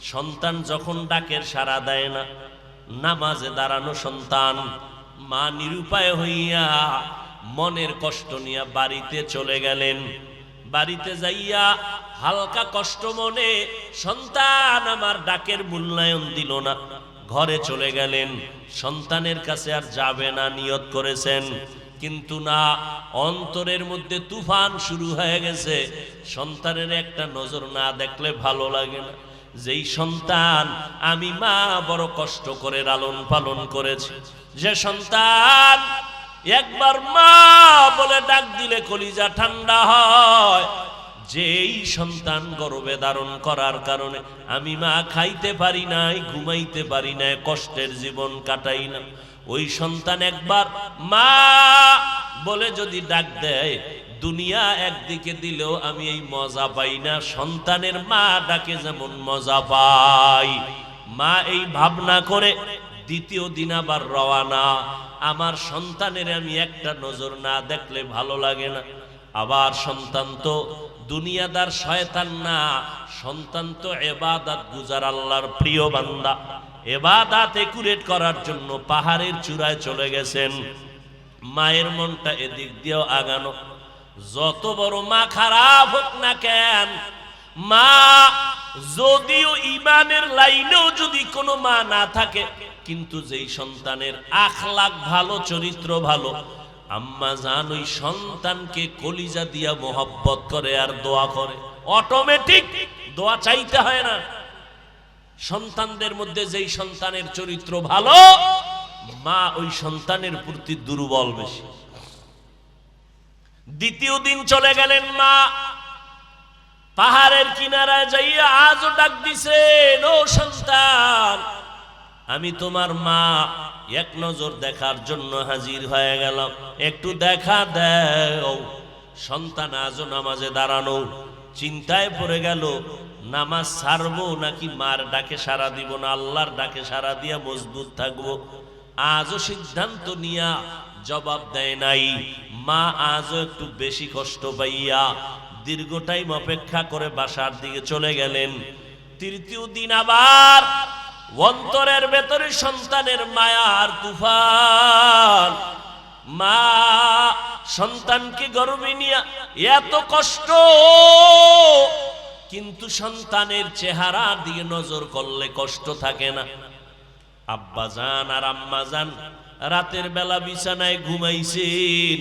সন্তান যখন ডাকের সাড়া দেয় না, নামাজে দাঁড়ানো সন্তান, মা নিরুপায় হইয়া মনের কষ্ট নিয়ে বাড়িতে চলে গেলেন। বাড়িতে যাইয়া হালকা কষ্ট মনে সন্তান আমার ডাকের মূল্যায়ন দিল না। ঘরে চলে গেলেন, সন্তানের কাছে আর যাবে না, নিয়ত করেছেন। কিন্তু না, অন্তরের মধ্যে তুফান শুরু হয়ে গেছে। সন্তানের একটা নজর না দেখলে ভালো লাগে না। যেই সন্তান আমি মা বড় কষ্ট করে লালন পালন করেছি। যে সন্তান একবার মা বলে ডাক দিলে কলিজা ঠান্ডা হয়। যেই সন্তান গর্বে ধারণ করার কারণে আমি মা খাইতে পারি নাই, ঘুমাইতে পারি নাই, কষ্টের জীবন কাটাই না। ওই সন্তান একবার মা বলে যদি ডাক দেয় দুনিয়া একদিকে দিলেও আমি এই মজা পাই না। সন্তানের মা ডাকে যেমন মজা পাই। মা এই ভাবনা করে, দ্বিতীয় দিন আবার রওয়ানা আমার সন্তানের আমি একটা নজর না দেখলে ভালো লাগে না। আবার সন্তান তো দুনিয়াদার শয়তান না। সন্তান তো এবাদাত গুজার আল্লাহর প্রিয় বান্দা। এবাদাত একুরেট করার জন্য পাহাড়ের চূড়ায় চলে গেছেন। মায়ের মনটা এদিক দিয়েও আগানো। যত বড় মা খারাপ হোক না কেন, মা যদিও ইমানের লাইনেও যদি কোনো মা না থাকে, কিন্তু যেই সন্তানের আখলাক ভালো, চরিত্র ভালো, আম্মা জান ওই সন্তানকে কলিজা দিয়া মোহব্বত করে আর দোয়া করে। অটোমেটিক দোয়া চাইতে হয় না। সন্তানদের মধ্যে যেই সন্তানের চরিত্র ভালো, মা ওই সন্তানের প্রতি দুর্বল বেশি। দ্বিতীয় দিন চলে গেলেন মা। পাহাড়ের কিনারায় যাইয়া আজও ডাক দিছে সন্তান, আমি তোমার মা। এক নজর দেখার জন্য হাজির হয়ে গেলাম। একটু দেখা দেও, সন্তান আজও নামাজে দাঁড়ানো। চিন্তায় পড়ে গেল, নামাজ ছাড়বো নাকি মার ডাকে সারা দিব না? আল্লাহর ডাকে সারা দিয়া মজবুত থাকব। আজও সিদ্ধান্ত নিয়া জবাব দেয় নাই। মা আজও একটু বেশি কষ্ট পাইয়া দীর্ঘ টাইম অপেক্ষা করে বাসার দিকে চলে গেলেন। তৃতীয় দিন আবার অন্তরের ভেতরে সন্তানের মায়ার তুফান। মা সন্তানকে গর্বে নিয়ে এত কষ্ট, কিন্তু সন্তানের চেহারার দিকে নজর করলে কষ্ট থাকে না। আব্বা যান আর আম্মা যান রাতের বেলা বিছানায় ঘুমাইছেন।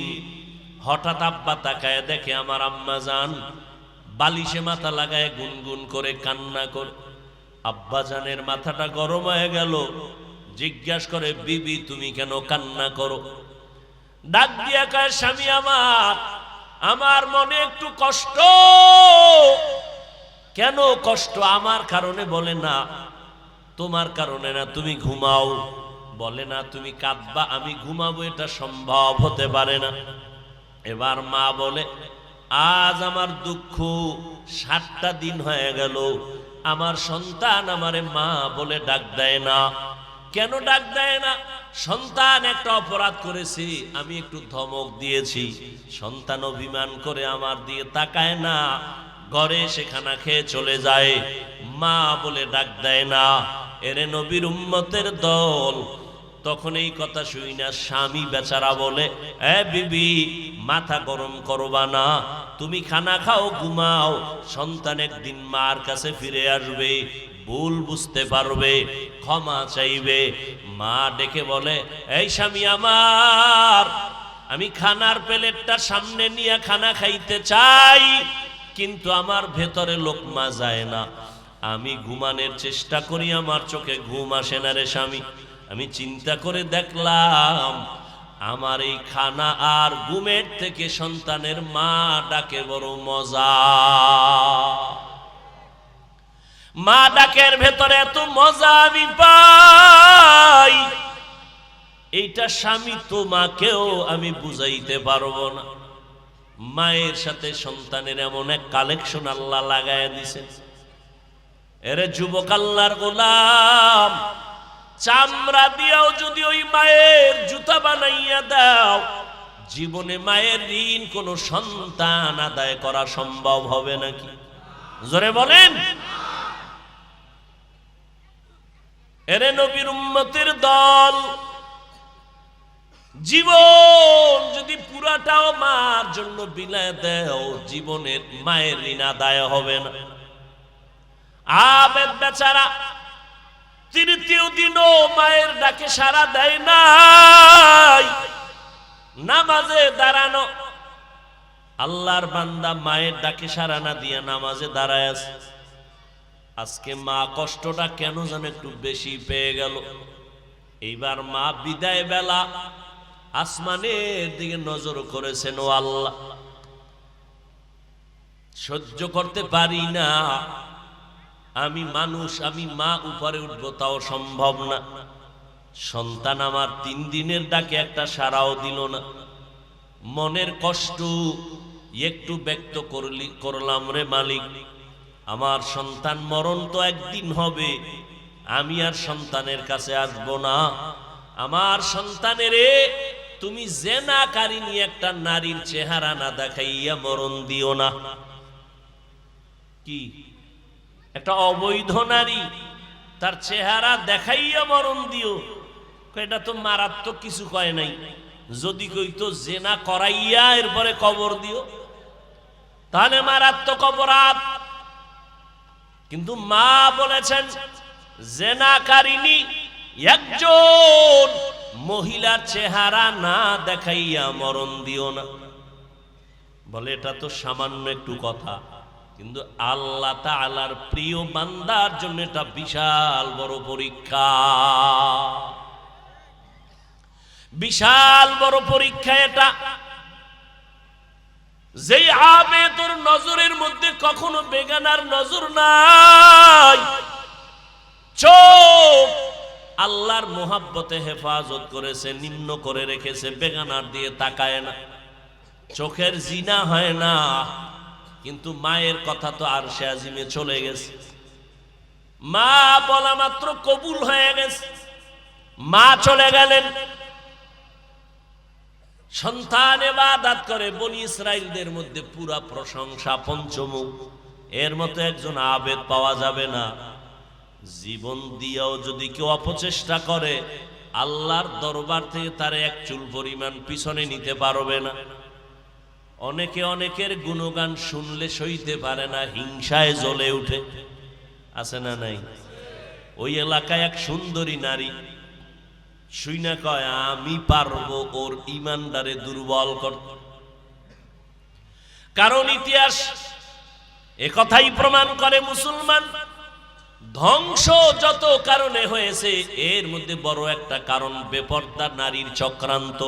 হঠাৎ আব্বা তাকায় দেখে আমার আম্মা যান, বালিশে মাথা লাগায় গুনগুন করে কান্না করে আব্বা জানের মাথাটা গরম হয়ে গেল। জিজ্ঞাসা করে, বিবি, তুমি কেন কান্না করো? ডাক দিয়া কয়, স্বামী আমার আমার মনে একটু কষ্ট। কেন কষ্ট? আমার কারণে বলে না। তোমার কারণে না, তুমি ঘুমাও। বলে না, তুমি কাঁদবা, আমি ঘুমাবো, এটা সম্ভব হতে পারে না। এবার মা বলে, আজ আমার দুঃখ, সাতটা দিন হয়ে গেল। আমার সন্তান আমারে মা বলে ডাক দেয় না। কেন ডাক দেয় না? সন্তান একটা অপরাধ করেছি, আমি একটু ধমক দিয়েছি। সন্তান অভিমান করে আমার দিয়ে তাকায় না, ঘরে সেখানা খেয়ে চলে যায়। মা বলে ডাক দেয় না, এরে নবীর উম্মতের দল তখন এই কথা শুই না, স্বামী বেচারা বলে, এ বিবি, মাথা গরম করবা না, তুমি খানা খাও, ঘুমাও, সন্তান একদিন মার কাছে ফিরে আসবে, ভুল বুঝতে পারবে, ক্ষমা চাইবে। মা ডেকে বলে, এই স্বামী আমার, আমি খানার প্লেটটা সামনে নিয়ে খানা খাইতে চাই, কিন্তু আমার ভেতরে লোকমা যায় না। আমি ঘুমানোর চেষ্টা করি, আমার চোখে ঘুম আসে না রে স্বামী। আমি চিন্তা করে দেখলাম, আমার এই খানা আর গুমের থেকে সন্তানের মা ডাকে বড় মজা। মা ডাকের ভেতরে এত মজা আমি পাই, এইটা স্বামী তো মাকেও আমি বুঝাইতে পারব না। মায়ের সাথে সন্তানের এমন এক কালেকশন আল্লাহ লাগায় দিছেন। এরে যুবক আল্লাহর গোলাম চামড়া দিয়াও যদি ওই মায়ের জুতা বানাইয়া দাও, জীবনে মায়ের ঋণ কোন সন্তান আদায় করা সম্ভব হবে নাকি? জোরে বলেন। এরে নবীর উম্মতের দল, জীবন যদি পুরাটাও মার জন্য বিলায় দেও, জীবনের মায়ের ঋণ আদায় হবে না। আবেদ বেচারা তৃতীয় দিনও মায়ের ডাকে সারা দেয় নাই। নামাজে দাঁড়ানো। আল্লাহর বান্দা মায়ের ডাকে সারা না দিয়ে নামাজে দাঁড়ায় আছে। আজকে মা কষ্টটা কেন যেন একটু বেশি পেয়ে গেল। এইবার মা বিদায় বেলা আসমানের দিকে নজর করেছেন, ও আল্লাহ। সহ্য করতে পারি না। আমি মানুষ, আমি মা উপরে উঠবো, তাও সম্ভব না। সন্তান আমার তিন দিনের ডাকে একটা সারাও দিল না। মনের কষ্ট একটু ব্যক্ত করলি, করলাম রে মালিক। আমার সন্তান মরণ তো একদিন হবে, আমি আর সন্তানের কাছে আসব না। আমার সন্তানের তুমি জেনাকারিনী একটা নারীর চেহারা না দেখাইয়া মরণ দিও না। কি? একটা অবৈধ নারী, তার চেহারা দেখাইয়া মরণ দিও। এটা তো মারাত্মক কিছু কয় নাই। যদি কইতো জেনা করাইয়া এরপরে কবর দিও, তাহলে মারাত্মক অপরাধ। কিন্তু মা বলেছেন জেনাকারিনী একজন মহিলার চেহারা না দেখাইয়া মরণ দিও না। বলে, এটা তো সামান্য একটু কথা। কিন্তু আল্লাহ তাআলার প্রিয় বান্দার জন্য এটা বিশাল বড় পরীক্ষা। বিশাল বড় পরীক্ষা এটা। যেই আবে তোর নজরের মধ্যে কখনো বেগানার নজর নাই, চোখ আল্লাহর মোহাব্বতে হেফাজত করেছে, নিম্ন করে রেখেছে, বেগানার দিয়ে তাকায় না। চোখের জিনা হয় না। কিন্তু মায়ের কথা তো আর সে আজিমে চলে গেছে। মা বলা মাত্র কবুল হয়ে গেছে। মা চলে গেলেন। সন্তান এবাদাত করে বনি ইসরায়েলদের মধ্যে পুরা প্রশংসা পঞ্চমুখ। এর মতো একজন আবেদ পাওয়া যাবে না। জীবন দিয়েও যদি কেউ অপচেষ্টা করে, আল্লাহর দরবার থেকে তার এক চুল পরিমাণ পিছনে নিতে পারবে না। অনেকে অনেকের গুণগান শুনলে সইতে পারে না, হিংসায় জ্বলে উঠে। আছে না নাই? ওই এলাকায় এক সুন্দরী নারী শুই না কয়, আমি পারব ওর ইমানদারে দুর্বল করতে কারণ ইতিহাস একথাই প্রমাণ করে মুসলমান, ধ্বংস যত কারণে হয়েছে, এর মধ্যে বড় একটা কারণ, বেপর্দা নারীর চক্রান্ত।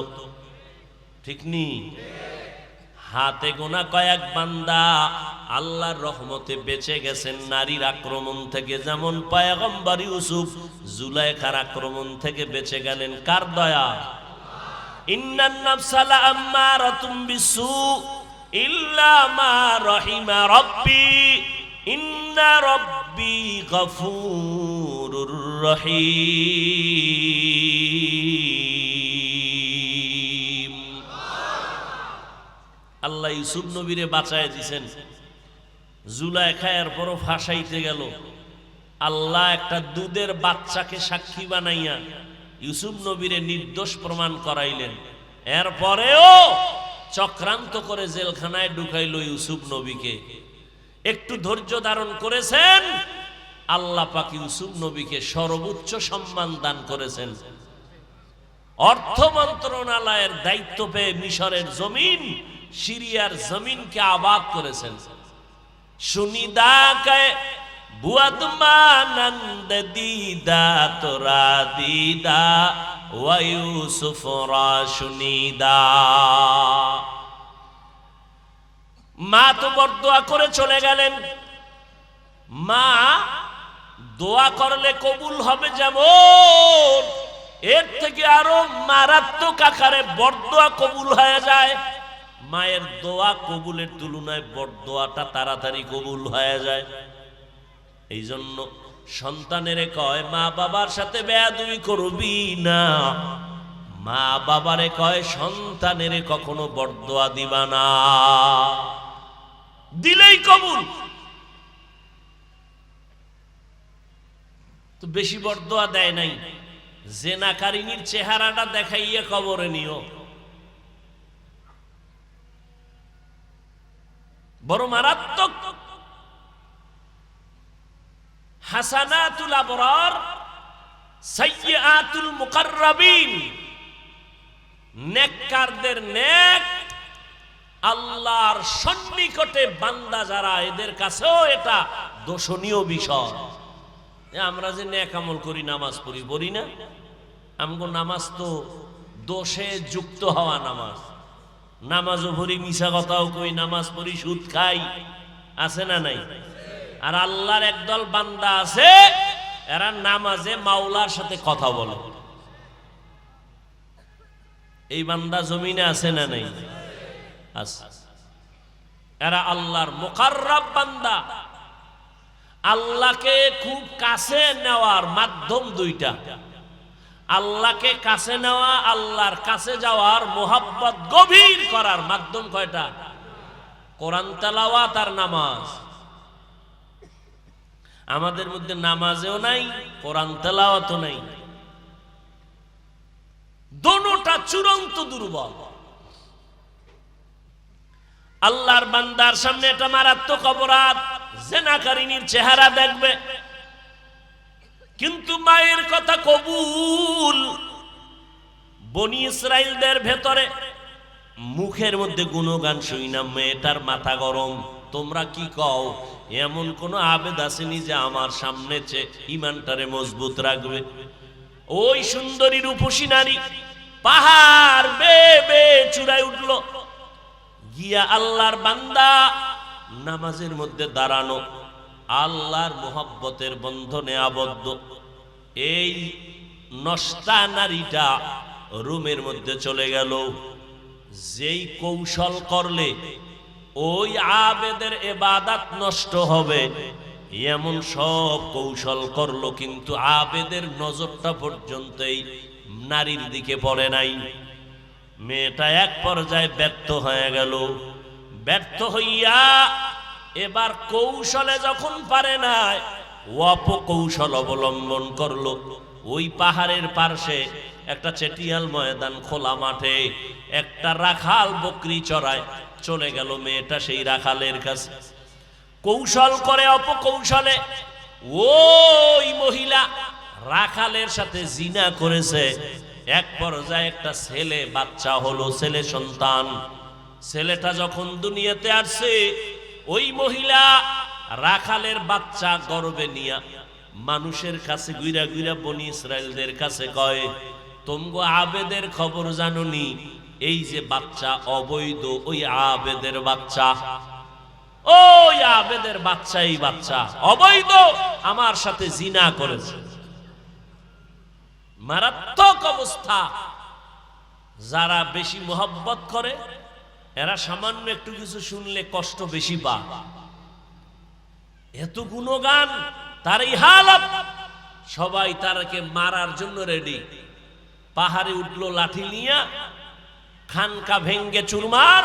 ঠিক নি? হাতে গোনা কয়েক বান্দা, আল্লাহর রহমতে বেঁচে গেছেন নারীর আক্রমণ থেকে। যেমন পায়গম্বর ইউসুফ জুলাইখার আক্রমণ থেকে বেঁচে গেলেন। কার দয়া? ইন্নান নাফসালা আম্মারাতুম বিসু ইল্লা মা রহিমা রব্বি। ইন্না রব্বি রহিম। আল্লাহ ইউসুফ নবীরে বাঁচায় দিছেন। জুলাই খায়ার পরও ফাঁসাইতে গেল। আল্লাহ একটা দুধের বাচ্চাকে সাক্ষী বানাইয়া ইউসুফ নবীরে নির্দোষ প্রমাণ করাইলেন। এরপরেও চক্রান্ত করে জেলখানায় ঢুকাইল ইউসুফ নবীকে। একটু ধৈর্য ধারণ করেছেন, আল্লাহ পাক ইউসুফ নবীকে সর্বোচ্চ সম্মান দান করেছেন। অর্থ মন্ত্রণালয়ের দায়িত্ব পেয়ে মিশরের জমিন সিরিয়ার জমিনকে আবাদ করেছেন। সুনিদাকে, বুয়াদমানন্দ দিদা তোরা দিদা ওয়ায়ুসুফ রা সুনিদা। মা তো বড় দোয়া করে চলে গেলেন। মা, দোয়া করলে কবুল হবে যেমন। এর থেকে আরও মারাত্মক আকারে বরদোয়া কবুল হয়ে যায়। মায়ের দোয়া কবুলের তুলনায় বড় দোয়াটা তাড়াতাড়ি কবুল হয়ে যায়। এই জন্য সন্তানের কয়, মা বাবার সাথে বেয়াদুই করবি না। মা বাবারে কয়, সন্তানের কখনো বরদোয়া দিবা না। দিলেই কবুল। তো বেশি বরদোয়া দেয় নাই। জেনাকারিনীর চেহারাটা দেখাইয়ে কবরে নিও। বড় মারাত্মক হাসানাতুল আবরার সাইয়্যাতুল মুকাররাবিন। নেককারদের নেক, আল্লাহর সন্নিকটে বান্দা যারা, এদের কাছেও এটা দোষণীয় বিষয়। আমরা যে নেক আমল করি, নামাজ পড়ি, বলি না? আমগো নামাজ তো দোষে যুক্ত হওয়া নামাজ। নামাজও পড়ি মিশা কথাও কই, নামাজ পড়ি সুদ খাই। আছে না নাই? আর আল্লাহর একদল বান্দা আছে, এরা নামাজে মাওলার সাথে কথা বলে। এই বান্দা জমিনে আছে না নাই? আছে। এরা আল্লাহর মোকাররাব বান্দা। আল্লাহকে খুব কাছে নেওয়ার মাধ্যম দুইটা। আল্লাহকে কাছে নেওয়া, আল্লাহর কাছে যাওয়ার মোহাব্বত গভীর করার মাধ্যম কয়টা? কোরআন তেলাওয়াত আর নামাজ। আমাদের মধ্যে নামাজেও নাই, কোরআন তেলাওয়াতও নাই। দোনোটা চূড়ান্ত দুর্বল। আল্লাহর বান্দার সামনে এটা মারাত্মক অপরাধ, জেনাকারিনীর চেহারা দেখবে। কিন্তু মায়ের কথা কবুল বনি ইসরায়েলদের ভেতরে মুখের মধ্যে গুণগান শুই না, মেয়েটার মাথা গরম। তোমরা কি কও? এমন কোন আবেদ আসেনি যে আমার সামনে ইমানটারে মজবুত রাখবে। ওই সুন্দরী রূপসী নারী পাহাড় বে বে চূড়ায় উঠল। গিয়া আল্লাহর বান্দা নামাজের মধ্যে দাঁড়ানো। আল্লাহর মোহাব্বতের বন্ধনে আবদ্ধ। এই নষ্টা নারীটা রুমের মধ্যে চলে গেল। যেই কৌশল করলে ওই আবেদের এবাদাত নষ্ট হবে। এমন সব কৌশল করল কিন্তু আবেদের নজরটা পর্যন্ত এই নারীর দিকে পড়ে নাই। মেয়েটা এক পর্যায়ে ব্যর্থ হয়ে গেল। ব্যর্থ হইয়া এবার কৌশলে যখন পারে না অপকৌশল অবলম্বন করল। ওই পাহাড়ের পার্শ্বে একটা চেটিয়াল ময়দান খোলা মাঠে, একটা রাখাল বকরি চড়ায় চলে গেল মেয়েটা সেই রাখালের কাছে। কৌশল করে অপকৌশলে ওই মহিলা রাখালের সাথে জিনা করেছে। এক পর্যায়ে একটা ছেলে, বাচ্চা হলো, ছেলে সন্তান। ছেলেটা যখন দুনিয়াতে আসছে ওই মহিলা রাখালের বাচ্চা গর্বে নিয়া মানুষের কাছে গুইরা গুইরা বনি ইসরায়েলদের কাছে কয়, তোমগো আবেদের খবর জানুনি, এই যে বাচ্চা অবৈধ, ওই আবেদের বাচ্চা। ওই আবেদের বাচ্চা, এই বাচ্চা অবৈধ, আমার সাথে জিনা করেছে। মারাত্মক অবস্থা। যারা বেশি মোহব্বত করে এরা সামান্য একটু কিছু শুনলে কষ্ট বেশি পা। এত গুণগান, তার এই হালত সবাই তারকে মারার জন্য রেডি পাহাড়ে উঠল লাঠি নিয়ে, খানকা ভেঙ্গে চুরমার,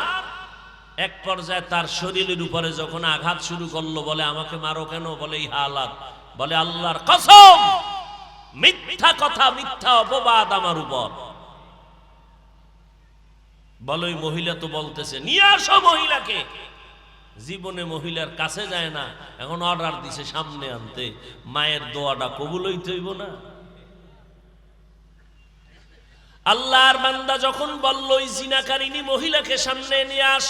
এক পর্যায়ে তার শরীরের উপরে যখন আঘাত শুরু করল, বলে, আমাকে মারো কেন? বলে এই হালাত বলে, আল্লাহর কসম, মিথ্যা কথা, মিথ্যা অপবাদ আমার উপর। বলো মহিলা তো বলতেছে, নিয়ে আসো মহিলাকে। জীবনে মহিলার কাছে যায় না, এখন অর্ডার দিছে সামনে আনতে। মায়ের দোয়াটা কবুল হইতে হইব না। আল্লাহর বান্দা যখন বলল, ওই জিনাকারিনী মহিলাকে সামনে নিয়ে আস।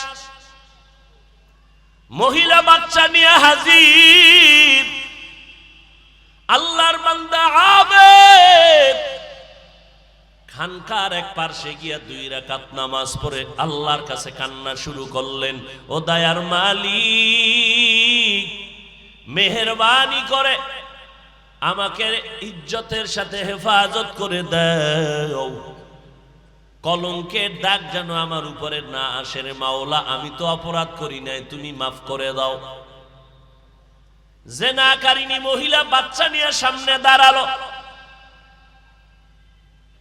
মহিলা বাচ্চা নিয়ে হাজির। আল্লাহর বান্দা আবেদ খানকার এক পার্শ্বে গিয়া দুই রাকাত নামাজ পড়ে আল্লাহর কাছে কান্না শুরু করলেন, ও দায়ার মালিক, মেহরবানি করে আমাকে ইজ্জতের সাথে হেফাজত করে দাও। কলঙ্কের দাগ যেন আমার উপরে না আসে রে মাওলা, আমি তো অপরাধ করি নাই, তুমি মাফ করে দাও। জেনাকারিনী মহিলা বাচ্চা নিয়ে সামনে দাঁড়াল।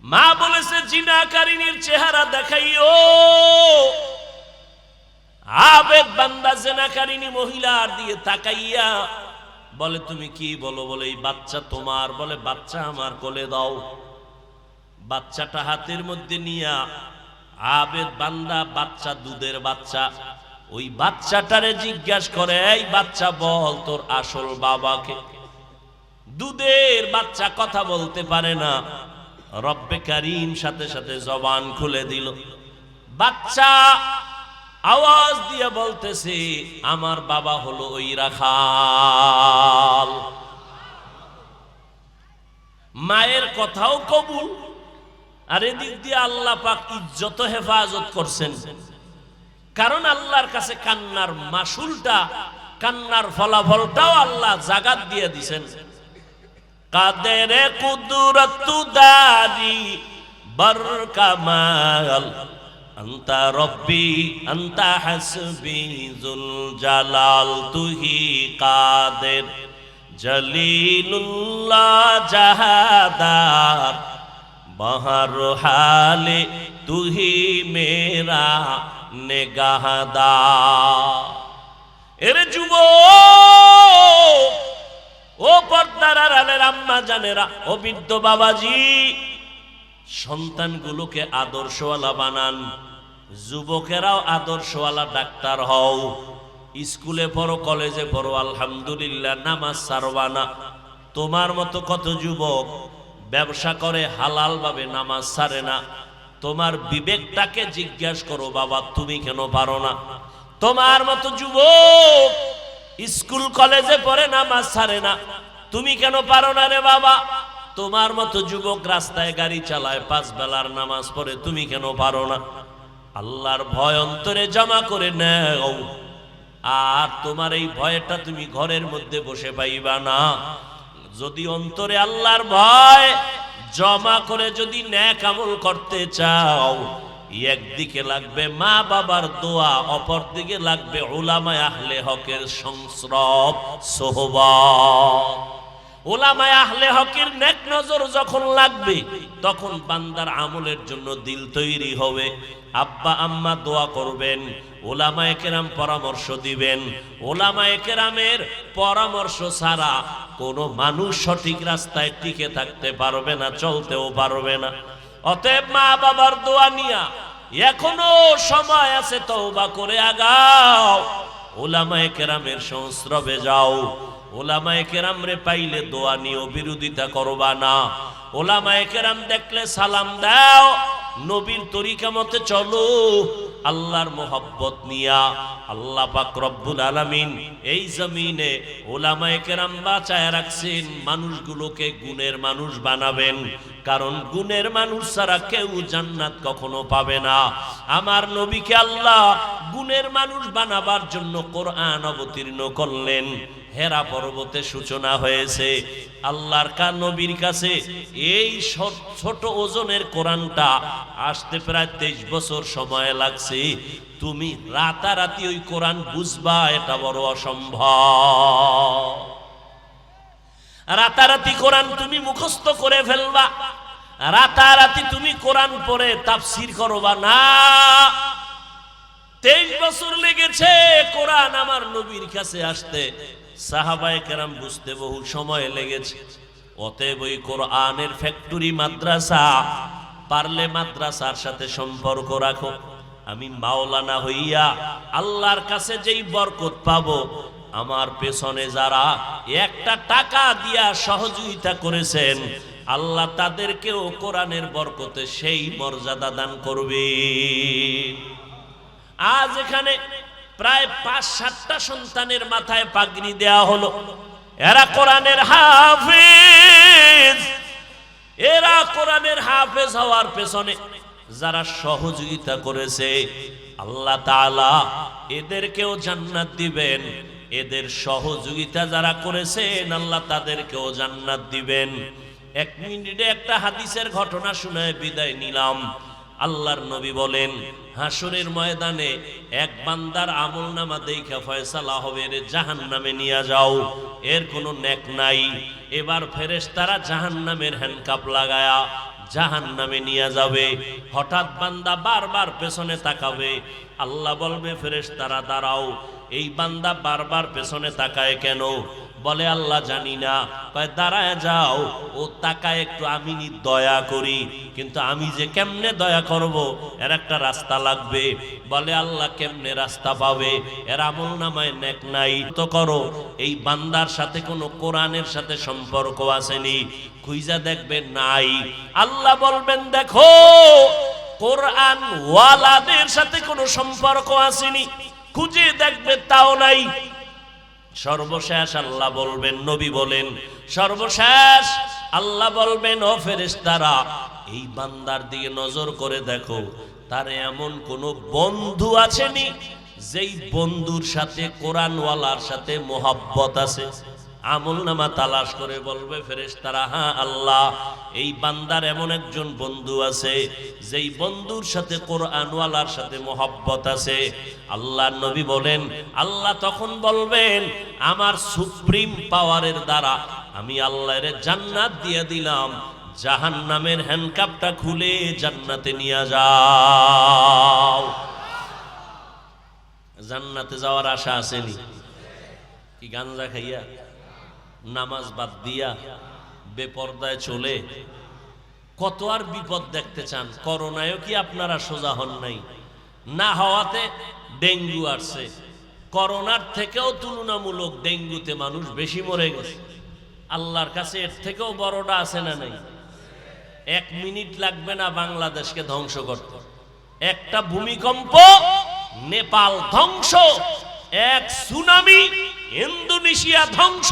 মা বলেছে, জিনাকারিনীর চেহারা দেখাইও। আবেদ বান্দা, জেনাকারিনী মহিলার দিয়ে তাকাইয়া বলে, তুমি কি বলো বলে, এই বাচ্চা তোমার? বলে, বাচ্চা আমার কোলে দাও। বাচ্চাটা হাতের মধ্যে নিয়া আবেদ বান্দা, বাচ্চা দুধের বাচ্চা। ওই বাচ্চাটারে জিজ্ঞাসা করে, এই বাচ্চা বল তোর আসল বাবাকে? দুধের বাচ্চা কথা বলতে পারে না। রব্বে কারিম সাথে সাথে জবান খুলে দিল। বাচ্চা, আওয়াজ দিয়ে বলতেছে, আমার বাবা হলো ওই রাখাল মায়ের কথাও কবুল, আর এদিক দিয়ে আল্লাহ পাক ইজ্জত হেফাজত করছেন। কারণ আল্লাহর কাছে কান্নার মাসুলটা, কান্নার ফলাফলটাও আল্লাহ জাগাত দিয়ে দিছেন। কাদের কুদরত দারি বর কামাল আন্তা রব্বি, আন্তা হাসবি জুল জালাল তুহি কাদের? জলিলুল্লাহ জাহাদার, বহর হালে তুহি মেরা নেগাহদা এর যুব ও পর্দার আড়ালের আম্মা জানেরা, ও বৃদ্ধ বাবাজি, সন্তানগুলোকে আদর্শওয়ালা বানান, যুবকেরাও আদর্শওয়ালা ডাক্তার হও। স্কুলে পড়ো, কলেজে পড়ো, আলহামদুলিল্লাহ, নামাজ সারবানা তোমার মতো কত যুবক ব্যবসা করে হালাল ভাবে নামাজ সারে না। তোমার বিবেকটাকে জিজ্ঞাসা করো, বাবা, তুমি কেন পারো না? তোমার মতো যুবক স্কুল কলেজে পড়ে নামাজ ছাড়ে না। তুমি কেন পারো না রে বাবা? তোমার মতো যুবক রাস্তায় গাড়ি চালায়, পাঁচ বেলার নামাজ পড়ে, তুমি কেন পারো না? আল্লাহর ভয় অন্তরে জমা করে নেও। আর তোমার এই ভয়টা তুমি ঘরের মধ্যে বসে পাইবা না। যদি অন্তরে আল্লাহর ভয় জমা করে যদি ন্যাক আমল করতে চাও একদিকে লাগবে মা বাবার দোয়া অপর দিকে লাগবে ওলামায় আহলে হকের সংস্রব, সোহবত। ওলামায় আহলে হকের নেক নজর যখন লাগবে, তখন বান্দার আমলের জন্য দিল তৈরি হবে। আব্বা, আম্মা দোয়া করবেন ওলামায়ে কেরাম পরামর্শ দিবেন। ওলামায়ে কেরামের পরামর্শ ছাড়া কোনো মানুষ সঠিক রাস্তায় টিকে থাকতে পারবে না, চলতেও পারবে না। অতএব মা বাবার দোয়া নিয়া এখনও সময় আছে তওবা করে আগাও। ওলামায়ে কেরামের সংস্রবে যাও। ওলামায়ে কেরাম রে পাইলে দোয়া নিও, বিরোধিতা করবা না। ওলামায়ে কেরাম দেখলে সালাম দাও, নবীর তরিকা মতে চলো, আল্লাহর মোহব্বত নিয়া। আল্লাহ পাক রব্বুল আলামিন এই জমিনে ওলামায়ে কেরাম বাঁচায় রাখছেন, মানুষগুলোকে গুণের মানুষ বানাবেন। কারণ গুণের মানুষ ছাড়া কেউ জান্নাত কখনো পাবে না। আমার নবীকে আল্লাহ গুণের মানুষ বানাবার জন্য কোরআন অবতীর্ণ করলেন। হেরা পর্বতে সূচনা হয়েছে। আল্লাহর কা নবীর কাছে এই ছোট- ওজনের কোরআনটা আসতে প্রায় তেইশ বছর সময় লাগছে। তুমি রাতারাতি ওই কোরআন বুঝবা, এটা বড় অসম্ভব। রাতারাতি কোরআন তুমি মুখস্থ করে ফেলবা। রাতারাতি তুমি কোরআন পড়ে তাফসির করবা। না, তেইশ বছর লেগেছে কোরআন আমার নবীর কাছে আসতে। সাহাবায়ে কেরাম বুঝতে বহু সময় লেগেছে। অতএব ওই কোরআনের ফ্যাক্টরি মাদ্রাসা, পারলে মাদ্রাসার সাথে সম্পর্ক রাখো। আমি মাওলানা হইয়া আল্লাহর কাছে যেই বরকত পাবো আমার পেছনে যারা একটা টাকা দিয়া সহযোগিতা করেছেন, আল্লাহ তাদেরকেও কোরআনের বরকতে সেই মর্যাদা দান করবে। আজ এখানে প্রায় পাঁচ সাতটা সন্তানের মাথায় পাগড়ি দেয়া হলো। এরা কোরআনের হাফেজ। এরা কোরআনের হাফেজ হওয়ার পেছনে যারা সহযোগিতা করেছে, আল্লাহ তাআলা এদেরকেও জান্নাত দিবেন। এদের সহযোগিতা যারা করেছেন, আল্লাহ তাদেরকেও জান্নাত দিবেন। এক মিনিটে একটা হাদিসের ঘটনা শুনে বিদায় নিলাম। আল্লাহর নবী বলেন হাসরের ময়দানে এক বান্দার আমল নামা দেখা ফয়সালা হবে রে জাহান নামে নিয়ে যাও, এর কোনো নেক নাই। এবার ফেরেস তারা জাহান নামের হ্যান্ডকাপ লাগায়া জাহান নামে নিয়ে যাবে। হঠাৎ বান্দা বারবার পেছনে তাকাবে। আল্লাহ বলবে ফেরেস তারা দাঁড়াও। এই বান্দা বারবার পেছনে তাকায় কেন? বলে, আল্লাহ জানি না। দাঁড়ায় যাও। ও তাকায় একটু, আমি দয়া করি। কিন্তু আমি যে কেমনে দয়া করব? এর একটা রাস্তা লাগবে। বলে, আল্লাহ কেমনে রাস্তা পাবে? এর আমল নামায় নেক নাই। তো করো, এই বান্দার সাথে কোনো কোরআনের সাথে সম্পর্ক আসেনি। খুইজা দেখবে নাই। আল্লাহ বলবেন, দেখো, কোরআন ওয়ালাদের সাথে কোনো সম্পর্ক আসেনি। খুঁজে দেখবে তাও নাই। সর্বশেষ আল্লাহ বলবেন, নবী বলেন, সর্বশেষ আল্লাহ বলবেন, ও ফেরেশতারা, এই বান্দার দিকে নজর করে দেখো, তার এমন কোন বন্ধু আছেনি, যেই বন্ধুর সাথে কোরআনওয়ালার সাথে মোহাব্বত আছে। আমল নামা তালাশ করে বলবে ফেরেশতারা হ্যাঁ আল্লাহ, এই বান্দার এমন একজন বন্ধু আছে, যেই বন্ধুর সাথে কোরআনওয়ালার সাথে মোহাব্বত আছে। আল্লাহ নবী বলেন, আল্লাহ তখন বলবেন, আমার সুপ্রিম পাওয়ারের দ্বারা আমি আল্লাহর জান্নাত দিয়ে দিলাম জাহান নামের হ্যান্ডকাপটা খুলে জান্নাতে নিয়ে যাও। জান্নাতে যাওয়ার আশা আসেনি? কি গাঞ্জা খাইয়া? নামাজ বাদ দিয়া বেপর্দায় চলে, কত আর বিপদ দেখতে চান? করোনায়ও কি আপনারা সোজা হন নাই? না হওয়াতে ডেঙ্গু আসছে। করোনার থেকেও তুলনামূলক ডেঙ্গুতে মানুষ বেশি মরে গেছে। আল্লাহর কাছে এর থেকেও বড়টা আছে না নাই? এক মিনিট লাগবে না বাংলাদেশকে ধ্বংস করতে। একটা ভূমিকম্প, নেপাল ধ্বংস, এক সুনামি, ইন্দোনেশিয়া ধ্বংস।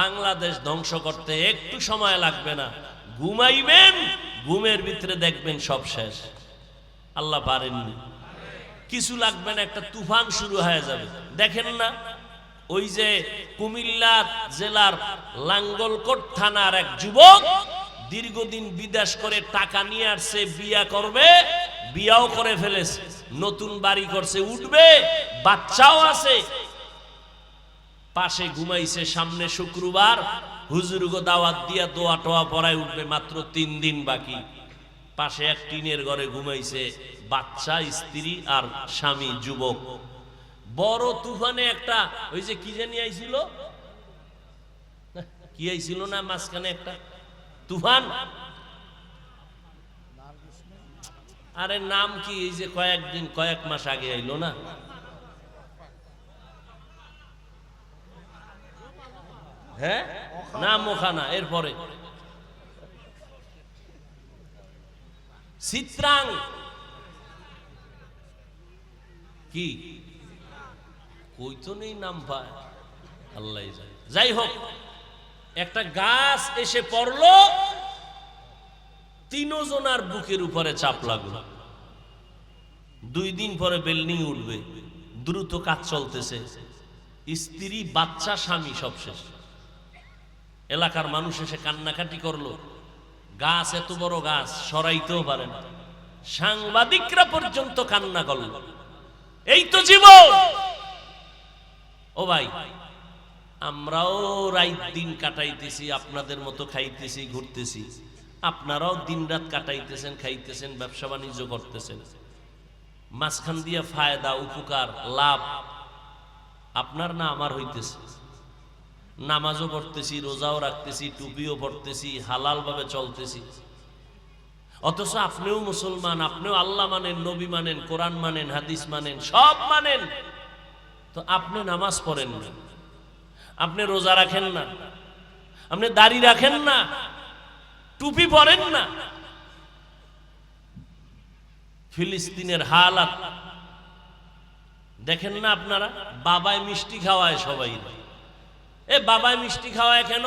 বাংলাদেশ ধ্বংস করতে একটু সময় লাগবে না। ঘুমাইবেন, ঘুমের ভিতরে দেখবেন সব শেষ। আল্লাহ পারেননি। কিছু লাগবে না, একটা তুফান শুরু হয়ে যাবে। দেখেন না, ওই যে কুমিল্লা জেলার লাঙ্গলকোট থানার এক যুবক দীর্ঘদিন বিদেশ করে টাকা নিয়ে আসছে, বিয়া করবে, বিয়াও করে ফেলেছে। নতুন বাড়ি করছে, উঠবে, বাচ্চাও আছে। পাশে ঘুমাইছে সামনে শুক্রবার। হুজুরগো দাওয়াত দিয়া দোয়া টোয়া পড়ায় উঠবে মাত্র তিন দিন বাকি। পাশে এক টিনের ঘরে ঘুমাইছে বাচ্চা, স্ত্রী আর স্বামী, যুবক। বড় তুফানে একটা, ওই যে কি জানি আইছিল? কি আইছিল না মাঝখানে একটা? তুফান? আরে নাম কি? এই যে কয়েকদিন, কয়েক মাস আগে আইলো না? হ্যাঁ? না, মোখানা, এরপরে। চিত্রাং। কি? নেই নাম পায় আল্লাহ যাই হোক, একটা গাছ এসে পড়ল, তিনজনার বুকের উপরে চাপ লাগল। দুই দিন পরে বিল্ডিং উঠবে, দ্রুত কাজ চলতেছে। স্ত্রী, বাচ্চা, স্বামী সব শেষ। এলাকার মানুষ এসে কান্নাকাটি করল। গাছ এত বড় গাছ, সরাইতেও পারে না। সাংবাদিকরা পর্যন্ত কান্না করল। এই তো জীবন! ও ভাই, আমরাও রাত দিন কাটাইতেছি, আপনাদের মতো খাইতেছি, ঘুরতেছি। আপনারাও দিন রাত কাটাইতেছেন, খাইতেছেন, ব্যবসা বাণিজ্য করতেছেন। মাঝখান দিয়ে ফায়দা, উপকার, লাভ, আপনার না আমার হইতেছে। নামাজও পড়তেছি, রোজাও রাখতেছি, টুপিও পড়তেছি হালাল ভাবে চলতেছি। অথচ আপনিও মুসলমান, আপনিও আল্লাহ মানেন, নবী মানেন, কোরআন মানেন, হাদিস মানেন, সব মানেন। তো আপনি নামাজ পড়েন না। আপনি রোজা রাখেন না। আপনি দাড়ি রাখেন না। টুপি পরেন না। ফিলিস্তিনের হালাত। দেখেন না আপনারা? বাবায় মিষ্টি খাওয়ায় সবাই। এ বাবায় মিষ্টি খাওয়ায় কেন?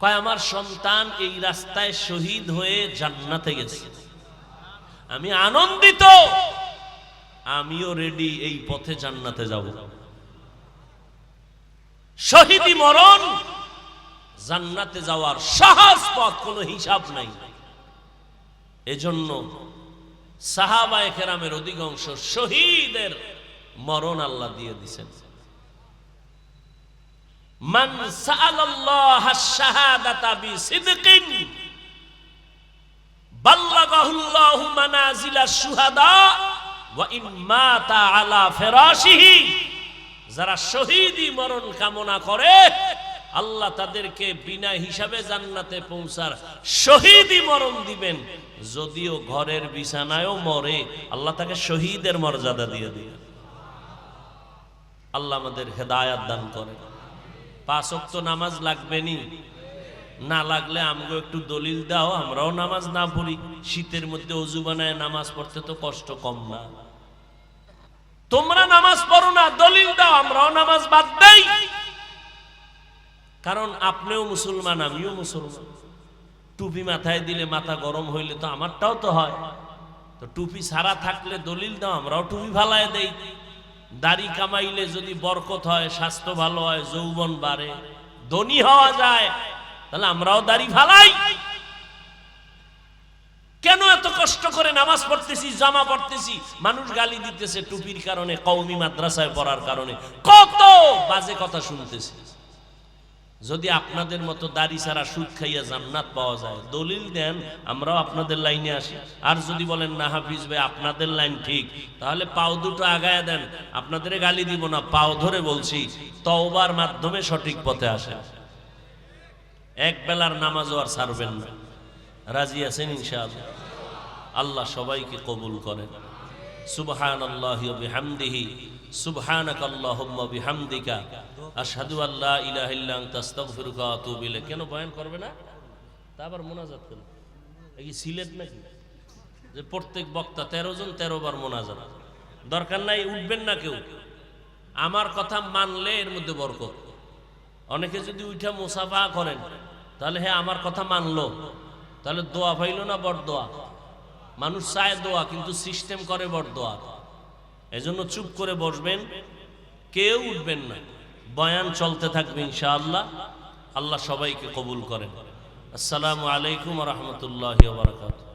কয়, আমার সন্তান এই রাস্তায় শহীদ হয়ে জান্নাতে গেছে। আমি আনন্দিত। আমিও রেডি এই পথে জান্নাতে যাব। শহীদি মরণ, জান্নাতে যাওয়ার সহজ পথ কোনো হিসাব নাই। এজন্য সাহাবায়ে কেরামের অধিকাংশ শহীদের মরণ আল্লাহ দিয়ে দিছেন। যারা শহীদি মরণ কামনা করে, আল্লাহ তাদেরকে বিনা হিসাবে জান্নাতে পৌঁছার শহীদি মরণ দিবেন। যদিও ঘরের বিছানায়ও মরে, আল্লাহ তাকে শহীদের মর্যাদা দিয়ে দিবেন। আল্লাহ আমাদের হেদায়াত দান করে পাঁচ ওয়াক্ত নামাজ লাগবে নি না লাগলে আমাকে একটু দলিল দাও, আমরাও নামাজ না পড়ি। শীতের মধ্যে অজু বানায় নামাজ পড়তে তো কষ্ট কম না। তোমরা নামাজ পড়ো না, দলিল দাও, আমরাও নামাজ বাদ দেই। কারণ আপনিও মুসলমান, আমিও মুসলমান। টুপি মাথায় দিলে মাথা গরম হইলে তো আমারটাও তো হয়। তো টুপি সারা থাকলে দলিল দাও, আমরাও টুপি ফালায় দেই। দাড়ি কামাইলে যদি বরকত হয়, স্বাস্থ্য ভালো হয়, যৌবন বাড়ে, ধনী হওয়া যায়, তাহলে আমরাও দাড়ি ফালাই। কেন এত কষ্ট করে নামাজ পড়তেছি, জামা পড়তেছি? মানুষ গালি দিতেছে টুপির কারণে কৌমি মাদ্রাসায় পড়ার কারণে। কত বাজে কথা শুনতেছি। যদি আপনাদের মতো দাড়ি ছাড়া সুদ খাইয়া জান্নাত পাওয়া যায়, দলিল দেন, আমরাও আপনাদের লাইনে আসি। আর যদি বলেন, না হাফিজ ভাই, আপনাদের লাইন ঠিক, তাহলে পাও দুটো আগায় দেন। আপনাদের গালি দিব না, পাও ধরে বলছি, তওবার মাধ্যমে সঠিক পথে আসে এক বেলার নামাজও আর ছাড়বেন না। রাজি আছেন ইনশাআল্লাহ? আল্লাহ সবাইকে কবুল করেন। সুবহান আল্লাহ বিহামদিহি। সুবহানাক আল্লাহুম্মা বিহামদিকা। আশহাদু আল্লা ইলাহা ইল্লা আনতা আস্তাগফিরুকা ওয়া আতুবু ইলাইক। কেন বয়ান করবে না? তা আবার মোনাজাত করবে এ কি সিলেট নাকি? যে প্রত্যেক বক্তা তেরো জন তেরো বার মোনাজাত। দরকার নাই, উঠবেন না কেউ। আমার কথা মানলে এর মধ্যে বরকত। অনেকে যদি উঠে মুসাফা করেন, তাহলে হ্যাঁ আমার কথা মানলো। তাহলে দোয়া পাইল না বড় দোয়া মানুষ চায় দোয়া, কিন্তু সিস্টেম করে বড় দোয়া এজন্য চুপ করে বসবেন, কেউ উঠবেন না। বয়ান চলতে থাকবে ইনশাআল্লাহ। আল্লাহ সবাইকে কবুল করেন। আসসালামু আলাইকুম রহমতুল্লাহ বারকাত